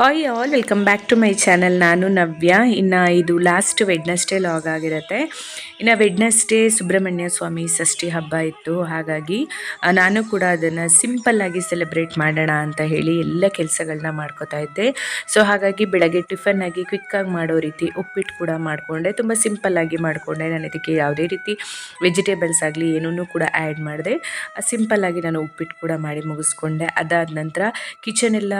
Hi all welcome back to my channel ನಾನು ನವ್ಯ. ಇನ್ನು ಇದು ಲಾಸ್ಟ್ ವೆಡ್ನಸ್ಡೇ ಲಾಗ್ ಆಗಿರುತ್ತೆ. ಇನ್ನು ವೆಡ್ನಸ್ಡೇ ಸುಬ್ರಹ್ಮಣ್ಯ ಸ್ವಾಮಿ ಷಷ್ಠಿ ಹಬ್ಬ ಇತ್ತು. ಹಾಗಾಗಿ ನಾನು ಕೂಡ ಅದನ್ನು ಸಿಂಪಲ್ಲಾಗಿ ಸೆಲೆಬ್ರೇಟ್ ಮಾಡೋಣ ಅಂತ ಹೇಳಿ ಎಲ್ಲ ಕೆಲಸಗಳನ್ನ ಮಾಡ್ಕೋತಾ ಇದ್ದೆ. ಸೊ ಹಾಗಾಗಿ ಬೆಳಗ್ಗೆ ಟಿಫನ್ ಆಗಿ ಕ್ವಿಕ್ಕಾಗಿ ಮಾಡೋ ರೀತಿ ಉಪ್ಪಿಟ್ಟು ಕೂಡ ಮಾಡಿಕೊಂಡೆ. ತುಂಬ ಸಿಂಪಲ್ಲಾಗಿ ಮಾಡಿಕೊಂಡೆ. ನಾನು ಇದಕ್ಕೆ ಯಾವುದೇ ರೀತಿ ವೆಜಿಟೇಬಲ್ಸ್ ಆಗಲಿ ಏನೂ ಕೂಡ ಆ್ಯಡ್ ಮಾಡಿದೆ. ಸಿಂಪಲ್ಲಾಗಿ ನಾನು ಉಪ್ಪಿಟ್ಟು ಕೂಡ ಮಾಡಿ ಮುಗಿಸ್ಕೊಂಡೆ. ಅದಾದ ನಂತರ ಕಿಚನ್ ಎಲ್ಲ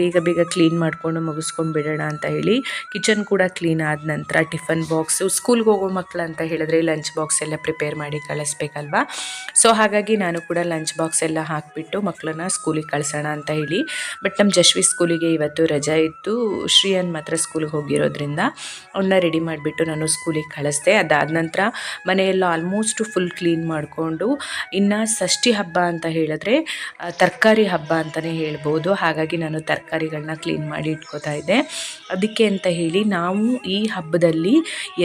ಬೇಗ ಬೇಗ ಕ್ಲೀನ್ ಮಾಡಿಕೊಂಡು ಮುಗಿಸ್ಕೊಂಡು ಬಿಡೋಣ ಅಂತ ಹೇಳಿ ಕಿಚನ್ ಕೂಡ ಕ್ಲೀನ್ ಆದ ನಂತರ ಟಿಫನ್ ಬಾಕ್ಸು, ಸ್ಕೂಲ್ಗೆ ಹೋಗೋ ಮಕ್ಕಳು ಅಂತ ಹೇಳಿದ್ರೆ ಲಂಚ್ ಬಾಕ್ಸ್ ಎಲ್ಲ ಪ್ರಿಪೇರ್ ಮಾಡಿ ಕಳಿಸ್ಬೇಕಲ್ವಾ? ಸೊ ಹಾಗಾಗಿ ನಾನು ಕೂಡ ಲಂಚ್ ಬಾಕ್ಸ್ ಎಲ್ಲ ಹಾಕಿಬಿಟ್ಟು ಮಕ್ಕಳನ್ನ ಸ್ಕೂಲಿಗೆ ಕಳಿಸೋಣ ಅಂತ ಹೇಳಿ. ಬಟ್ ನಮ್ಮ ಜಶ್ವಿ ಸ್ಕೂಲಿಗೆ ಇವತ್ತು ರಜಾ ಇತ್ತು. ಶ್ರೀಯನ್ ಮಾತ್ರ ಸ್ಕೂಲಿಗೆ ಹೋಗಿರೋದ್ರಿಂದ ಅವನ್ನ ರೆಡಿ ಮಾಡಿಬಿಟ್ಟು ನಾನು ಸ್ಕೂಲಿಗೆ ಕಳಿಸ್ದೆ. ಅದಾದ ನಂತರ ಮನೆಯೆಲ್ಲ ಆಲ್ಮೋಸ್ಟ್ ಫುಲ್ ಕ್ಲೀನ್ ಮಾಡಿಕೊಂಡು ಇನ್ನು ಷಷ್ಠಿ ಹಬ್ಬ ಅಂತ ಹೇಳಿದ್ರೆ ತರಕಾರಿ ಹಬ್ಬ ಅಂತಲೇ ಹೇಳ್ಬೋದು. ಹಾಗಾಗಿ ನಾನು ತರಕಾರಿಗಳನ್ನ ಕ್ಲೀನ್ ಮಾಡಿ ಇಟ್ಕೋತಾ ಇದ್ದೆ. ಅದಕ್ಕೆ ಅಂತ ಹೇಳಿ ನಾವು ಈ ಹಬ್ಬದಲ್ಲಿ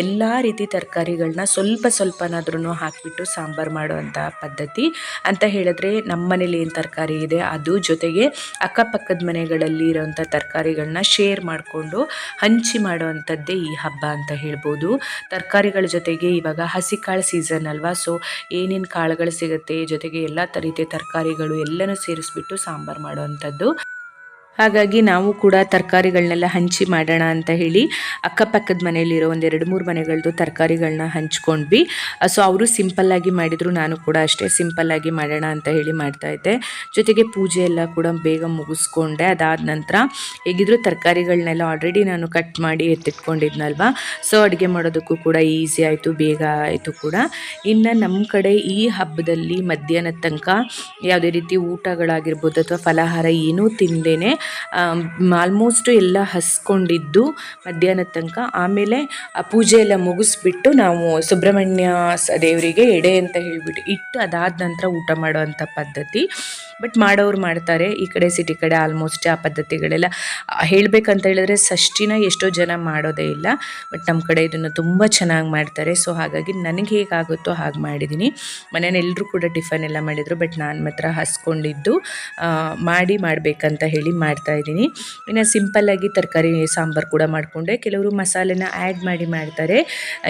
ಎಲ್ಲ ರೀತಿ ತರಕಾರಿಗಳನ್ನ ಸ್ವಲ್ಪ ಸ್ವಲ್ಪನಾದ್ರೂ ಹಾಕಿಬಿಟ್ಟು ಸಾಂಬಾರು ಮಾಡುವಂಥ ಪದ್ಧತಿ. ಅಂತ ಹೇಳಿದ್ರೆ ನಮ್ಮ ಮನೇಲಿ ಏನು ತರಕಾರಿ ಇದೆ, ಅದು ಜೊತೆಗೆ ಅಕ್ಕಪಕ್ಕದ ಮನೆಗಳಲ್ಲಿ ಇರೋವಂಥ ತರಕಾರಿಗಳನ್ನ ಶೇರ್ ಮಾಡಿಕೊಂಡು ಹಂಚಿ ಮಾಡುವಂಥದ್ದೇ ಈ ಹಬ್ಬ ಅಂತ ಹೇಳ್ಬೋದು. ತರಕಾರಿಗಳ ಜೊತೆಗೆ ಇವಾಗ ಹಸಿ ಕಾಳು ಸೀಸನ್ ಅಲ್ವಾ ಸೊ ಏನೇನು ಕಾಳುಗಳು ಸಿಗುತ್ತೆ, ಜೊತೆಗೆ ಎಲ್ಲ ರೀತಿಯ ತರಕಾರಿಗಳು ಎಲ್ಲನೂ ಸೇರಿಸ್ಬಿಟ್ಟು ಸಾಂಬಾರು ಮಾಡುವಂಥದ್ದು. ಹಾಗಾಗಿ ನಾವು ಕೂಡ ತರಕಾರಿಗಳನ್ನೆಲ್ಲ ಹಂಚಿ ಮಾಡೋಣ ಅಂತ ಹೇಳಿ ಅಕ್ಕಪಕ್ಕದ ಮನೆಯಲ್ಲಿರೋ ಒಂದು ಎರಡು ಮೂರು ಮನೆಗಳದ್ದು ತರಕಾರಿಗಳನ್ನ ಹಂಚ್ಕೊಂಡ್ವಿ. ಸೊ ಅವರು ಸಿಂಪಲ್ಲಾಗಿ ಮಾಡಿದರು, ನಾನು ಕೂಡ ಅಷ್ಟೇ ಸಿಂಪಲ್ಲಾಗಿ ಮಾಡೋಣ ಅಂತ ಹೇಳಿ ಮಾಡ್ತಾ ಇದ್ದೆ. ಜೊತೆಗೆ ಪೂಜೆ ಎಲ್ಲ ಕೂಡ ಬೇಗ ಮುಗಿಸ್ಕೊಂಡೆ. ಅದಾದ ನಂತರ ಹೇಗಿದ್ರು ತರಕಾರಿಗಳನ್ನೆಲ್ಲ ಆಲ್ರೆಡಿ ನಾನು ಕಟ್ ಮಾಡಿ ಎತ್ತಿಟ್ಕೊಂಡಿದ್ನಲ್ವಾ? ಸೊ ಅಡುಗೆ ಮಾಡೋದಕ್ಕೂ ಕೂಡ ಈಸಿ ಆಯಿತು, ಬೇಗ ಆಯಿತು ಕೂಡ. ಇನ್ನು ನಮ್ಮ ಕಡೆ ಈ ಹಬ್ಬದಲ್ಲಿ ಮಧ್ಯಾಹ್ನದ ತನಕ ಯಾವುದೇ ರೀತಿ ಊಟಗಳಾಗಿರ್ಬೋದು ಅಥವಾ ಫಲಾಹಾರ ಏನೂ ತಿಂದೇನೆ ಆಲ್ಮೋಸ್ಟ್ ಎಲ್ಲ ಹಸ್ಕೊಂಡಿದ್ದು ಮಧ್ಯಾಹ್ನದ ತನಕ. ಆಮೇಲೆ ಆ ಪೂಜೆ ಎಲ್ಲ ಮುಗಿಸ್ಬಿಟ್ಟು ನಾವು ಸುಬ್ರಹ್ಮಣ್ಯ ದೇವರಿಗೆ ಎಡೆ ಅಂತ ಹೇಳಿಬಿಟ್ಟು ಇಟ್ಟು ಅದಾದ ನಂತರ ಊಟ ಮಾಡುವಂಥ ಪದ್ಧತಿ. ಬಟ್ ಮಾಡೋರು ಮಾಡ್ತಾರೆ. ಈ ಕಡೆ ಸಿಟಿ ಕಡೆ ಆಲ್ಮೋಸ್ಟ್ ಆ ಪದ್ಧತಿಗಳೆಲ್ಲ ಹೇಳಬೇಕಂತ ಹೇಳಿದ್ರೆ ಷಷ್ಠಿನ ಎಷ್ಟೋ ಜನ ಮಾಡೋದೇ ಇಲ್ಲ. ಬಟ್ ನಮ್ಮ ಕಡೆ ಇದನ್ನು ತುಂಬ ಚೆನ್ನಾಗಿ ಮಾಡ್ತಾರೆ. ಸೊ ಹಾಗಾಗಿ ನನಗೆ ಹೇಗಾಗುತ್ತೋ ಹಾಗೆ ಮಾಡಿದ್ದೀನಿ. ಮನೇಲಿ ಎಲ್ಲರೂ ಕೂಡ ಟಿಫನ್ ಎಲ್ಲ ಮಾಡಿದರು. ಬಟ್ ನಾನು ಮಾತ್ರ ಹಸ್ಕೊಂಡಿದ್ದು ಮಾಡಿ ಮಾಡಬೇಕಂತ ಹೇಳಿ ಮಾಡ್ತಾ ಇದ್ದೀನಿ. ಇನ್ನು ಸಿಂಪಲ್ಲಾಗಿ ತರಕಾರಿ, ಸಾಂಬಾರು ಕೂಡ ಮಾಡಿಕೊಂಡೆ. ಕೆಲವರು ಮಸಾಲೆನ ಆ್ಯಡ್ ಮಾಡಿ ಮಾಡ್ತಾರೆ.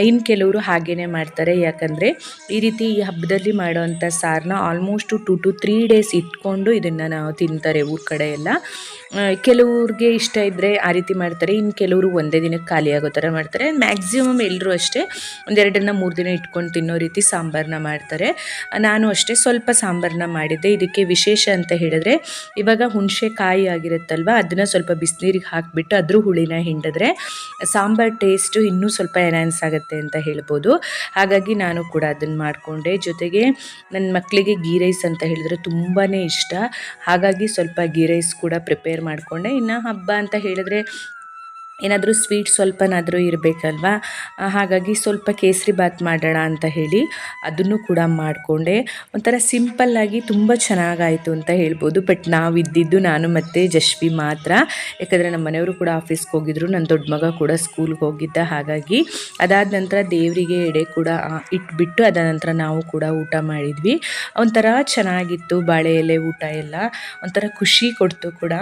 ಇನ್ನು ಕೆಲವರು ಹಾಗೇ ಮಾಡ್ತಾರೆ. ಯಾಕಂದರೆ ಈ ರೀತಿ ಈ ಹಬ್ಬದಲ್ಲಿ ಮಾಡೋವಂಥ ಸಾರನ್ನ almost two two three days ಇಟ್ಕೊಂಡು ಇದನ್ನು ನಾವು ತಿಂತಾರೆ ಊರ ಕಡೆ ಎಲ್ಲ. ಕೆಲವ್ರಿಗೆ ಇಷ್ಟ ಇದ್ದರೆ ಆ ರೀತಿ ಮಾಡ್ತಾರೆ. ಇನ್ನು ಕೆಲವರು ಒಂದೇ ದಿನಕ್ಕೆ ಖಾಲಿ ಥರ ಮಾಡ್ತಾರೆ. ಮ್ಯಾಕ್ಸಿಮಮ್ ಎಲ್ಲರೂ ಅಷ್ಟೇ ಒಂದೆರಡನ್ನ ಮೂರು ದಿನ ಇಟ್ಕೊಂಡು ತಿನ್ನೋ ರೀತಿ ಸಾಂಬಾರನ್ನ ಮಾಡ್ತಾರೆ. ನಾನು ಅಷ್ಟೇ ಸ್ವಲ್ಪ ಸಾಂಬಾರನ್ನ ಮಾಡಿದ್ದೆ. ಇದಕ್ಕೆ ವಿಶೇಷ ಅಂತ ಹೇಳಿದ್ರೆ, ಇವಾಗ ಹುಣಸೆ ಕಾಯಿ ಆಗಿರುತ್ತಲ್ವ, ಅದನ್ನು ಸ್ವಲ್ಪ ಬಿಸಿನೀರಿಗೆ ಹಾಕಿಬಿಟ್ಟು ಅದ್ರ ಹುಳಿನ ಹಿಂಡಿದ್ರೆ ಸಾಂಬಾರ್ ಟೇಸ್ಟು ಇನ್ನೂ ಸ್ವಲ್ಪ ಎನ್ಹಾನ್ಸ್ ಆಗುತ್ತೆ ಅಂತ ಹೇಳ್ಬೋದು. ಹಾಗಾಗಿ ನಾನು ಕೂಡ ಅದನ್ನು ಮಾಡಿಕೊಂಡೆ. ಜೊತೆಗೆ ನನ್ನ ಮಕ್ಕಳಿಗೆ ಗೀ ರೈಸ್ ಅಂತ ಹೇಳಿದ್ರೆ ತುಂಬಾ ಇಷ್ಟ. ಹಾಗಾಗಿ ಸ್ವಲ್ಪ ಗೀ ರೈಸ್ ಕೂಡ ಪ್ರಿಪೇರ್ ಮಾಡಿಕೊಂಡೆ. ಇನ್ನು ಹಬ್ಬ ಅಂತ ಹೇಳಿದ್ರೆ ಏನಾದರೂ ಸ್ವೀಟ್ ಸ್ವಲ್ಪನಾದರೂ ಇರಬೇಕಲ್ವಾ? ಹಾಗಾಗಿ ಸ್ವಲ್ಪ ಕೇಸರಿ ಬಾತ್ ಮಾಡೋಣ ಅಂತ ಹೇಳಿ ಅದನ್ನು ಕೂಡ ಮಾಡಿಕೊಂಡೆ. ಒಂಥರ ಸಿಂಪಲ್ಲಾಗಿ ತುಂಬ ಚೆನ್ನಾಗಾಯಿತು ಅಂತ ಹೇಳ್ಬೋದು. ಬಟ್ ನಾವು ಇದ್ದಿದ್ದು ನಾನು ಮತ್ತು ಜಶ್ವಿ ಮಾತ್ರ. ಯಾಕಂದರೆ ನಮ್ಮ ಮನೆಯವರು ಕೂಡ ಆಫೀಸ್ಗೆ ಹೋಗಿದ್ರು. ನನ್ನ ದೊಡ್ಡ ಮಗ ಕೂಡ ಸ್ಕೂಲ್ಗೆ ಹೋಗಿದ್ದ ಹಾಗಾಗಿ ಅದಾದ ನಂತರ ದೇವರಿಗೆ ಎಡೆ ಕೂಡ ಇಟ್ಬಿಟ್ಟು ಅದಾದ ನಂತರ ನಾವು ಕೂಡ ಊಟ ಮಾಡಿದ್ವಿ. ಒಂಥರ ಚೆನ್ನಾಗಿತ್ತು ಬಾಳೆ ಎಲೆ ಊಟ ಎಲ್ಲ. ಒಂಥರ ಖುಷಿ ಕೊಡ್ತು ಕೂಡ.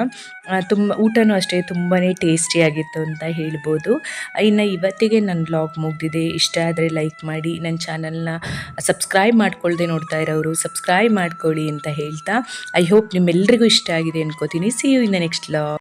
ತುಂಬ, ಊಟನೂ ಅಷ್ಟೇ ತುಂಬಾ ಟೇಸ್ಟಿಯಾಗಿತ್ತು ಅಂತ ಹೇಳ್ಬೋದು. ಇನ್ನು ಇವತ್ತಿಗೆ ನನ್ನ ಬ್ಲಾಗ್ ಮುಗ್ದಿದೆ. ಇಷ್ಟ ಆದರೆ ಲೈಕ್ ಮಾಡಿ. ನನ್ನ ಚಾನಲ್ನ ಸಬ್ಸ್ಕ್ರೈಬ್ ಮಾಡ್ಕೊಳ್ಳದೆ ನೋಡ್ತಾ ಇರೋರು ಸಬ್ಸ್ಕ್ರೈಬ್ ಮಾಡ್ಕೊಳ್ಳಿ ಅಂತ ಹೇಳ್ತಾ. ಐ ಹೋಪ್ ನಿಮ್ಮೆಲ್ಲರಿಗೂ ಇಷ್ಟ ಆಗಿದೆ ಅನ್ಕೋತೀನಿ. See you in the next vlog